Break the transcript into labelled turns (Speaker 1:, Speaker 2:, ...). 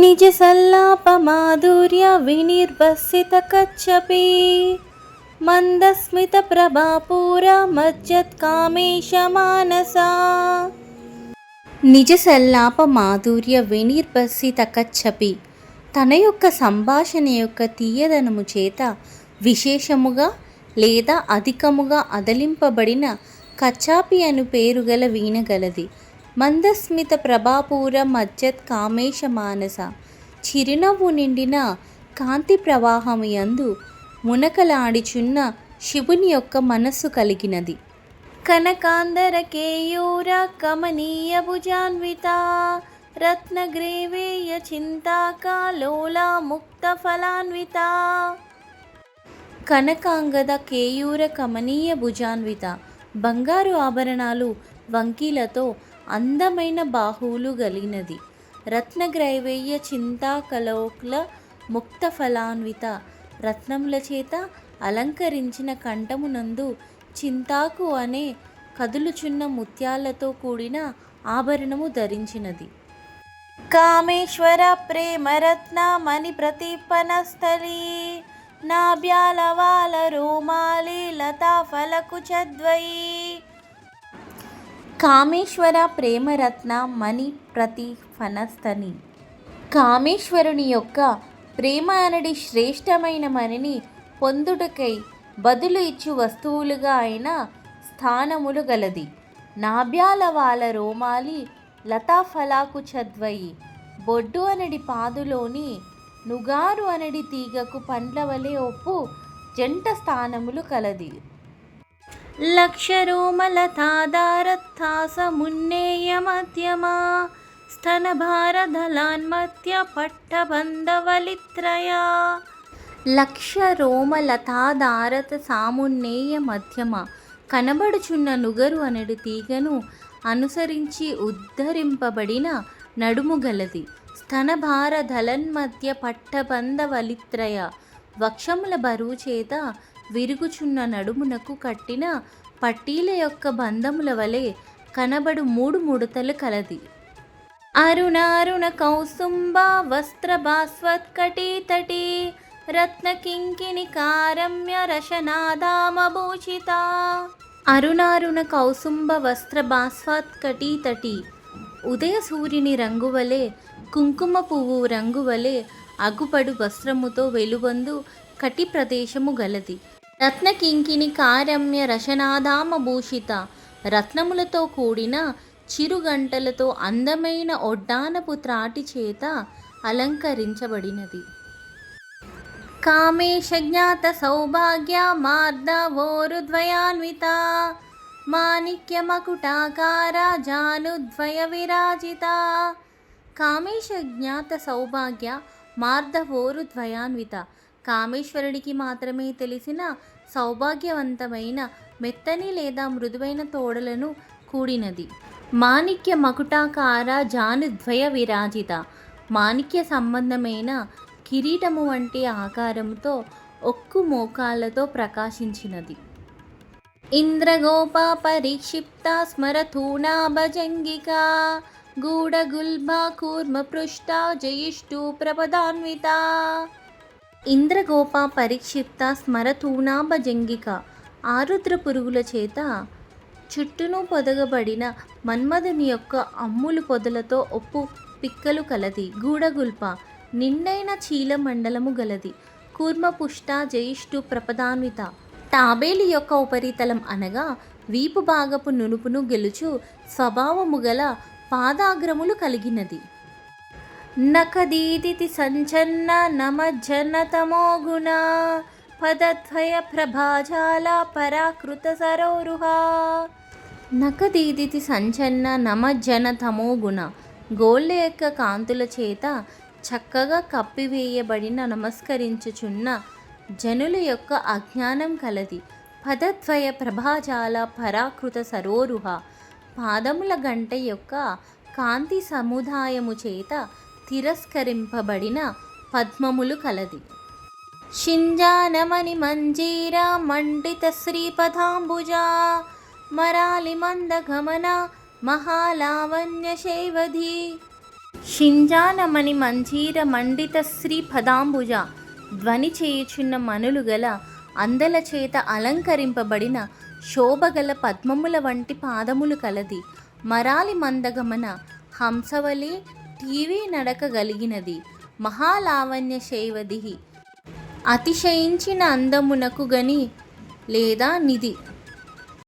Speaker 1: निजसल्लापमाधुर्य विनिर्वसितकच्छपि मन्दस्मितप्रभापूरमज्जत्कामेशमानसा నిజ సల్లాప మాధుర్య వినిర్భసిత కచ్చపి తన యొక్క సంభాషణ యొక్క తీయదనము చేత విశేషముగా లేదా అధికముగా అదలింపబడిన కచ్చాపి అను పేరు గల వీణగలది మందస్మిత ప్రభాపూర మజ్జత్ కామేశ మానస. చిరునవ్వు నిండిన కాంతి ప్రవాహము యందు మునకలాడిచున్న శివుని యొక్క మనస్సు కలిగినది. కనకాందర కేయూర కమనీయ భుజాన్విత రత్నగ్రీవేయ చింతాకాలోలా ముక్త ఫలాన్విత. కనకాంగద కేయూర కమనీయ భుజాన్విత. బంగారు ఆభరణాలు వంకీలతో అందమైన బాహువులు గలిగినది. రత్నగ్రైవేయ చింతాకలోక్ల ముక్త ఫలాన్విత రత్నముల చేత అలంకరించిన కంఠమునందు చింతాకు అనే కదులుచున్న ముత్యాలతో కూడిన ఆభరణము ధరించినది. కామేశ్వర ప్రేమరత్న మణి ప్రతిపనస్థలి నాభ్యాలవాల రోమాలి లతా ఫలకు చద్వయి కామేశ్వర ప్రేమరత్న మణి ప్రతి ఫనస్తని కామేశ్వరుని యొక్క ప్రేమ అనడి శ్రేష్టమైన మణిని పొందుటకై బదులు ఇచ్చు వస్తువులుగా అయిన స్థానములు గలది. నాభ్యాల వాళ్ళ రోమాలి లతాఫలాకు చద్వయి. బొడ్డు అనడి పాదులోని నుగారు అనడి తీగకు పండ్ల వలె ఒప్పు జంట స్థానములు కలది. లక్షరోమలతాదారత్థాస మున్నేయ మధ్యమా స్తనభారధలాన్మత్య పట్టబంధవలిత్రయా లక్ష రోమలతాదారత సామున్నేయ మధ్యమ కనబడుచున్న నుగరు అనడి తీగను అనుసరించి ఉద్ధరింపబడిన నడుము గలది స్తనభార ధలన్మధ్య పట్టబంధ వలిత్రయ వక్షముల బరువు చేత విరుగుచున్న నడుమునకు కట్టిన పట్టీల యొక్క బంధముల వలె కనబడు మూడు ముడతలు కలది. అరుణారుణ కౌసుంబ వస్త్ర భాస్వత్కటీతటి రత్నకింకిణి కారమ్య రశనాదామభూషిత అరుణారుణ కౌసుంబ వస్త్ర భాస్వత్కటీతటి ఉదయ సూర్యుని రంగువలే కుంకుమ పువ్వు రంగువలే అగుపడు వస్త్రముతో వెలువందు కటి ప్రదేశము గలది. రత్నకింకిని కారమ్య రశనాదామభూషిత రత్నములతో కూడిన చిరుగంటలతో అందమైన ఒడ్డానపు త్రాటి చేత అలంకరించబడినది. కామేశ జ్ఞాత సౌభాగ్య మార్దవోరుద్వయాన్విత మాణిక్య మాణిక్యమకుటాకార జానుద్వయ విరాజిత కామేశ జ్ఞాత సౌభాగ్య మార్దవోరు ద్వయాన్విత కామేశ్వరుడికి మాత్రమే తెలిసిన సౌభాగ్యవంతమైన మెత్తని లేదా మృదువైన తోడలను కూడినది. మాణిక్య మకుటాకార జానుద్వయ విరాజిత. మాణిక్య సంబంధమైన కిరీటము వంటి ఆకారంతో ఒక్కు మోకాలతో ప్రకాశించినది. ఇంద్రగోప పరిక్షిప్త స్మరథూణాభజంగిక గూఢగుల్భా కూర్మ పృష్ట జయిష్ఠు ప్రపదాన్విత. ఇంద్రగోప పరిక్షిప్త స్మరతూణాభజంగిక ఆరుద్ర పురుగుల చేత చుట్టూను పొదగబడిన మన్మధుని యొక్క అమ్ములు పొదలతో ఒప్పు పిక్కలు కలది. గూడగుల్ప నిండైన చీల మండలము గలది. కూర్మపుష్ట జయిష్ఠు ప్రపదాన్విత. తాబేలి యొక్క ఉపరితలం అనగా వీపు భాగపు నునుపును గెలుచు స్వభావము గల పాదాగ్రములు కలిగినది. నఖదీదితి సంచన్న నమజ్జనతమో గుణ పదద్వయ ప్రభాజాల పరాకృత సరోరుహా నఖదీదితి సంచన్న నమజ్జన గుణ గోళ్ళ యొక్క కాంతుల చేత చక్కగా కప్పివేయబడిన నమస్కరించుచున్న జనుల యొక్క అజ్ఞానం కలది. పదద్వయ ప్రభాజాల పరాకృత సరోరుహ పాదముల గంట యొక్క కాంతి సముదాయము చేత తిరస్కరింపబడిన పద్మములు కలది. షింజానమణి మంజీర మండిత శ్రీపథాంబుజ మరాలి మందగమన మహాలావణ్య శైవధి. షింజానమణి మంజీర మండిత శ్రీ పదాంబుజ ధ్వని చేయుచున్న మనులు గల అందల చేత అలంకరింపబడిన శోభగల పద్మముల వంటి పాదములు కలది. మరాలి మందగమన హంసవలి టీవీ నడకగలిగినది. మహాలావణ్య శైవది అతిశయించిన అందమునకు గని లేదా నిధి.